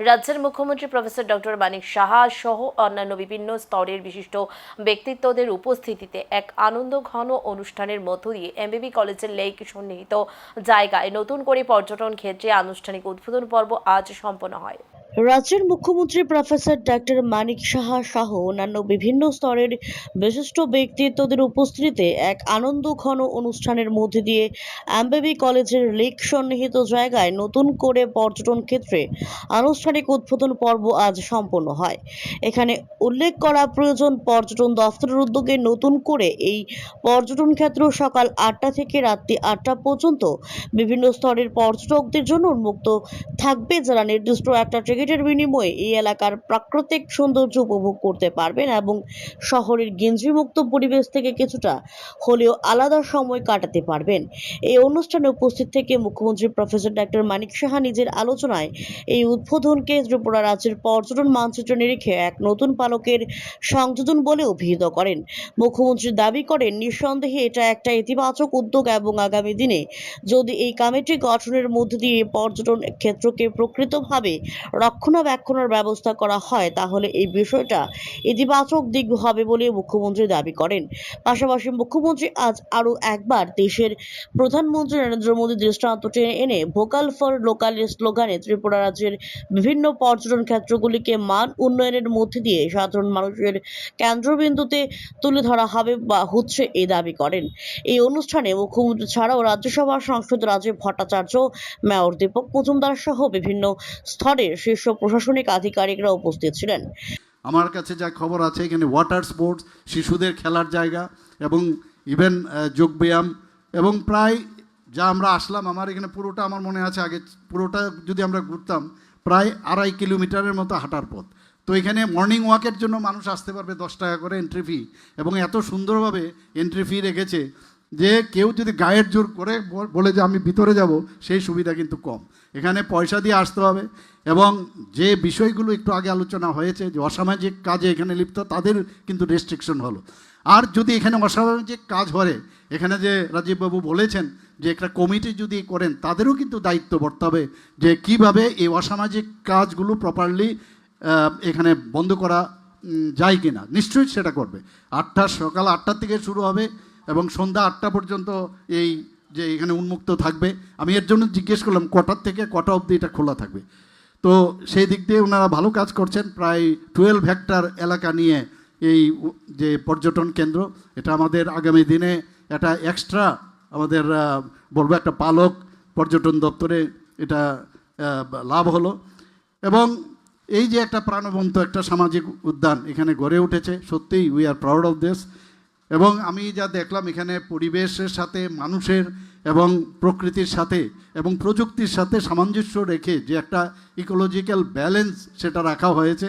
রাজ্যের মুখ্যমন্ত্রী professor doctor Manik Saha সহ অন্যান্য বিভিন্ন স্তরের বিশিষ্ট ব্যক্তিত্বদের উপস্থিতিতে এক আনন্দ ঘন অনুষ্ঠানের মধ্য দিয়ে এমবিবি কলেজের লেক সন্নিহিত জায়গায় নতুন করে পর্যটন ক্ষেত্রে আনুষ্ঠানিক উদ্বোধন পর্ব আজ সম্পন্ন হয়। রাজ্যের মুখ্যমন্ত্রী প্রফেসর ডক্টর মানিক সাহা সহ অন্যান্য বিভিন্ন স্তরের বিশিষ্ট ব্যক্তিত্বদের উপস্থিতিতে এক আনন্দ ঘন অনুষ্ঠানের মধ্যে দিয়ে এমবিবি কলেজের লেক সন্নিহিত জায়গায় নতুন করে পর্যটন ক্ষেত্রে আনুষ্ঠানিক উদ্বোধন পর্ব আজ সম্পন্ন হয়। এখানে উল্লেখ করা প্রয়োজন পর্যটন দফতরের উদ্যোগে নতুন করে এই পর্যটন ক্ষেত্র সকাল আটটা থেকে রাত্রি আটটা পর্যন্ত বিভিন্ন স্তরের পর্যটকদের জন্য উন্মুক্ত থাকবে, যারা নির্দিষ্ট একটা টিকিটের বিনিময়ে এই এলাকার প্রাকৃতিক সৌন্দর্য উপভোগ করতে পারবেন এবং শহরের গেঞ্জিমুক্ত পরিবেশ থেকে কিছুটা হলেও আলাদা সময় কাটাতে পারবেন। এই অনুষ্ঠানে উপস্থিত থেকে মুখ্যমন্ত্রী প্রফেসর ডক্টর মানিক সাহা নিজের আলোচনায় এই উদ্বোধনকে ত্রিপুরা রাজ্যের পর্যটন মানচিত্র নিরিখে এক নতুন পালকের সংযোজন বলে অভিহিত করেন। মুখ্যমন্ত্রী দাবি করেন, নিঃসন্দেহে এটা একটা ইতিবাচক উদ্যোগ এবং আগামী দিনে যদি এই কমিটি গঠনের মধ্য দিয়ে পর্যটন ক্ষেত্রকে প্রকৃতভাবে রক্ষণাবেক্ষণের ব্যবস্থা করা হয়, তাহলে এই বিষয়টা ইতিবাচক দিক হবে বলে মুখ্যমন্ত্রী দাবি করেন। পাশাপাশি মুখ্যমন্ত্রী আজ আরও একবার দেশের প্রধানমন্ত্রী নরেন্দ্র মোদী দৃষ্টান্ত টেনে এনে ভোকাল ফর লোকালের স্লোগানে ত্রিপুরা রাজ্যের বিভিন্ন পর্যটন ক্ষেত্রগুলিকে মান উন্নয়নের মধ্যে দিয়ে সাধারণ মানুষের কেন্দ্রবিন্দুতে তুলে ধরা হবে বা হচ্ছে এই দাবি করেন। এই অনুষ্ঠানে মুখ্যমন্ত্রী ছাড়াও রাজ্যসভার সাংসদ রাজীব ভট্টাচার্য, মেয়র দীপক মজুমদার সহ বিভিন্ন স্তরের শীর্ষ প্রশাসনিক আধিকারিকরা উপস্থিত ছিলেন। আমার কাছে যা খবর আছে, এখানে ওয়াটার স্পোর্টস শিশুদের খেলার জায়গা এবং ইভেন যোগব্যায়াম এবং প্রায় যা আমরা আসলাম, আমার এখানে পুরোটা আমার মনে আছে আগে, পুরোটা যদি আমরা ঘুরতাম, প্রায় আড়াই কিলোমিটারের মতো হাঁটার পথ। তো এখানে মর্নিং ওয়াকের জন্য মানুষ আসতে পারবে দশ টাকা করে এন্ট্রি ফি এবং এত সুন্দরভাবে এন্ট্রি ফি রেখেছে। যে কেউ যদি গায়ের জোর করে বল- যে আমি ভিতরে যাব, সেই সুবিধা কিন্তু কম। এখানে পয়সা দিয়ে আসতে হবে এবং যে বিষয়গুলো একটু আগে আলোচনা হয়েছে, যে অসামাজিক কাজে এখানে লিপ্ত, তাদের কিন্তু রেস্ট্রিকশন হলো। আর যদি এখানে অসামাজিক কাজ হয় এখানে যে রাজীববাবু বলেছেন যে একটা কমিটি যদি করেন, তাদেরও কিন্তু দায়িত্ব বর্তাবে যে কীভাবে এই অসামাজিক কাজগুলো প্রপারলি এখানে বন্ধ করা যায় কিনা। নিশ্চয়ই সেটা করবে। আটটা, সকাল আটটার থেকে শুরু হবে। এবং সন্ধ্যা আটটা পর্যন্ত এই যে এখানে উন্মুক্ত থাকবে। আমি এর জন্য জিজ্ঞেস করলাম, কটার থেকে কটা অবধি এটা খোলা থাকবে? তো সেই দিক দিয়ে ওনারা ভালো কাজ করছেন। প্রায় টুয়েলভ হেক্টর এলাকা নিয়ে এই যে পর্যটন কেন্দ্র, এটা আমাদের আগামী দিনে এটা এক্সট্রা আমাদের বলব একটা পালক পর্যটন দপ্তরে এটা লাভ হলো। এবং এই যে একটা প্রাণবন্ত একটা সামাজিক উদ্যান এখানে গড়ে উঠেছে, সত্যিই we are proud of this এবং আমি যা দেখলাম এখানে পরিবেশের সাথে, মানুষের এবং প্রকৃতির সাথে এবং প্রযুক্তির সাথে সামঞ্জস্য রেখে যে একটা ইকোলজিক্যাল ব্যালেন্স সেটা রাখা হয়েছে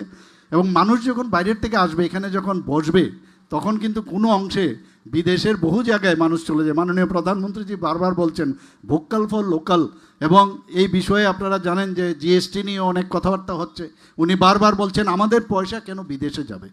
এবং মানুষ যখন বাইরের থেকে আসবে, এখানে যখন বসবে, তখন কিন্তু কোনো অংশে বিদেশের বহু জায়গায় মানুষ চলে যায়। মাননীয় প্রধানমন্ত্রীজি বারবার বলছেন ভোকাল ফর লোকাল এবং এই বিষয়ে আপনারা জানেন যে জিএসটি নিয়ে অনেক কথাবার্তা হচ্ছে। উনি বারবার বলছেন, আমাদের পয়সা কেন বিদেশে যাবে?